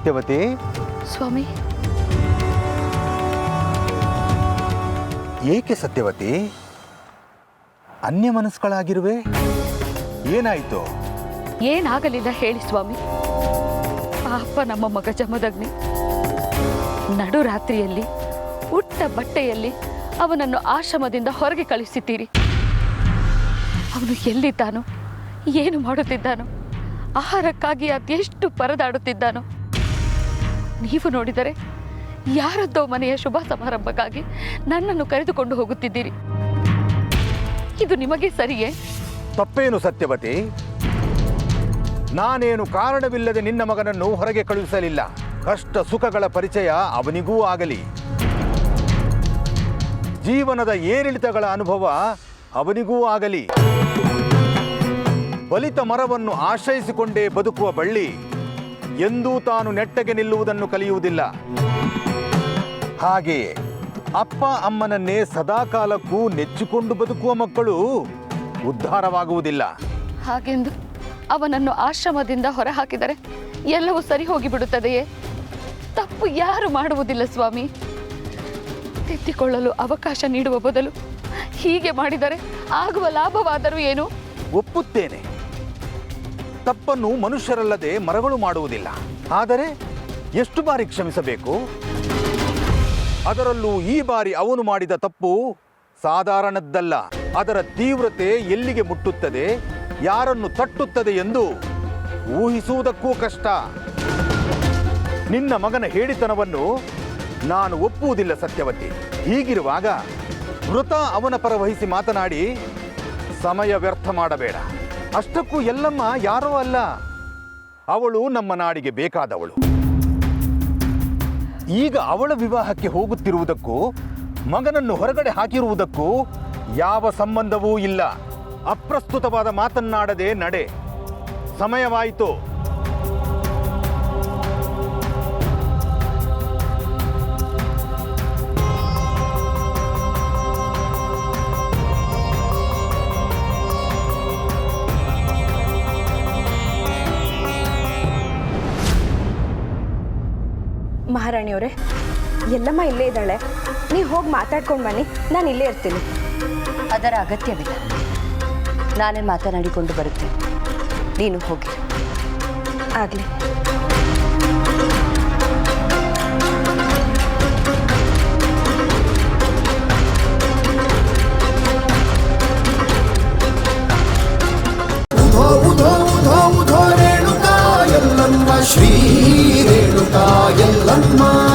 ಸತ್ಯವತಿ. ಸ್ವಾಮಿ. ಏಕೆ ಸತ್ಯವತಿ? ಅನ್ಯ ಮನಸ್ಸುಗಳಾಗಿರುವೆ ಏನಾಯಿತು? ಏನಾಗಲಿಲ್ಲ ಹೇಳಿ ಸ್ವಾಮಿ. ಅಪ್ಪ ನಮ್ಮ ಮಗ ಜಮದಗ್ನಿ. ನಡುರಾತ್ರಿಯಲ್ಲಿ ಉಟ್ಟ ಬಟ್ಟೆಯಲ್ಲಿ ಅವನನ್ನು ಆಶ್ರಮದಿಂದ ಹೊರಗೆ ಕಳಿಸಿದ್ದೀರಿ ಅವನು ಎಲ್ಲಿದ್ದಾನೋ ಏನು ಮಾಡುತ್ತಿದ್ದಾನೋ ಆಹಾರಕ್ಕಾಗಿ ಅದೆಷ್ಟು ಪರದಾಡುತ್ತಿದ್ದಾನೋ ನೀವು ನೋಡಿದರೆ ಯಾರದ್ದೋ ಮನೆಯ ಶುಭ ಸಮಾರಂಭಕ್ಕಾಗಿ ನನ್ನನ್ನು ಕರೆದುಕೊಂಡು ಹೋಗುತ್ತಿದ್ದೀರಿ. ಇದು ನಿಮಗೆ ಸರಿಯೇ? ತಪ್ಪೇನು ಸತ್ಯವತಿ? ನಾನೇನು ಕಾರಣವಿಲ್ಲದೆ ನಿನ್ನ ಮಗನನ್ನು ಹೊರಗೆ ಕಳುಹಿಸಲಿಲ್ಲ. ಕಷ್ಟ ಸುಖಗಳ ಪರಿಚಯ ಅವನಿಗೂ ಆಗಲಿ. ಜೀವನದ ಏರಿಳಿತಗಳ ಅನುಭವ ಅವನಿಗೂ ಆಗಲಿ. ಬಲಿತ ಮರವನ್ನು ಆಶ್ರಯಿಸಿಕೊಂಡೇ ಬದುಕುವ ಬಳ್ಳಿ ಎಂದೂ ತಾನು ನೆಟ್ಟಗೆ ನಿಲ್ಲುವುದನ್ನು ಕಲಿಯುವುದಿಲ್ಲ. ಹಾಗೆಯೇ ಅಪ್ಪ ಅಮ್ಮನನ್ನೇ ಸದಾಕಾಲಕ್ಕೂ ನೆಚ್ಚಿಕೊಂಡು ಬದುಕುವ ಮಕ್ಕಳು ಉದ್ಧಾರವಾಗುವುದಿಲ್ಲ. ಹಾಗೆಂದು ಅವನನ್ನು ಆಶ್ರಮದಿಂದ ಹೊರಹಾಕಿದರೆ ಎಲ್ಲವೂ ಸರಿ ಹೋಗಿಬಿಡುತ್ತದೆಯೇ? ತಪ್ಪು ಯಾರು ಮಾಡುವುದಿಲ್ಲ ಸ್ವಾಮಿ? ತಿದ್ದಿಕೊಳ್ಳಲು ಅವಕಾಶ ನೀಡುವ ಬದಲು ಹೀಗೆ ಮಾಡಿದರೆ ಆಗುವ ಲಾಭವಾದರೂ ಏನು? ಒಪ್ಪುತ್ತೇನೆ. ತಪ್ಪನ್ನು ಮನುಷ್ಯರಲ್ಲದೆ ಮರಗಳು ಮಾಡುವುದಿಲ್ಲ. ಆದರೆ ಎಷ್ಟು ಬಾರಿ ಕ್ಷಮಿಸಬೇಕು? ಅದರಲ್ಲೂ ಈ ಬಾರಿ ಅವನು ಮಾಡಿದ ತಪ್ಪು ಸಾಧಾರಣದ್ದಲ್ಲ. ಅದರ ತೀವ್ರತೆ ಎಲ್ಲಿಗೆ ಮುಟ್ಟುತ್ತದೆ? ಯಾರನ್ನು ತಟ್ಟುತ್ತದೆ ಎಂದು ಊಹಿಸುವುದಕ್ಕೂ ಕಷ್ಟ. ನಿನ್ನ ಮಗನ ಹೇಳಿತನವನ್ನು ನಾನು ಒಪ್ಪುವುದಿಲ್ಲ ಸತ್ಯವತಿ. ಹೀಗಿರುವಾಗ ಮೃತ ಅವನ ಪರವಹಿಸಿ ಮಾತನಾಡಿ, ಸಮಯ ವ್ಯರ್ಥ ಮಾಡಬೇಡ. ಅಷ್ಟಕ್ಕೂ ಎಲ್ಲಮ್ಮ ಯಾರೋ ಅಲ್ಲ. ಅವಳು ನಮ್ಮ ನಾಡಿಗೆ ಬೇಕಾದವಳು. ಈಗ ಅವಳ ವಿವಾಹಕ್ಕೆ ಹೋಗುತ್ತಿರುವುದಕ್ಕೂ, ಮಗನನ್ನು ಹೊರಗಡೆ ಹಾಕಿರುವುದಕ್ಕೂ ಯಾವ ಸಂಬಂಧವೂ ಇಲ್ಲ. ಅಪ್ರಸ್ತುತವಾದ ಮಾತನ್ನಾಡದೆ ನಡೆ. ಸಮಯವಾಯಿತು. ಮಹಾರಾಣಿಯವರೇ ಎಲ್ಲಮ್ಮ ಇಲ್ಲೇ ಇದ್ದಾಳೆ. ನೀವು ಹೋಗಿ ಮಾತಾಡ್ಕೊಂಡು ಬನ್ನಿ ನಾನು ಇಲ್ಲೇ ಇರ್ತೀನಿ. ಅದರ ಅಗತ್ಯವಿಲ್ಲ. ನಾನೇ ಮಾತನಾಡಿಕೊಂಡು ಬರುತ್ತೇನೆ. ನೀನು ಹೋಗಿ. ಆಗಲಿ. ಶ್ರೀ ರೇಣುಕಾ ಎಲ್ಲಮ್ಮ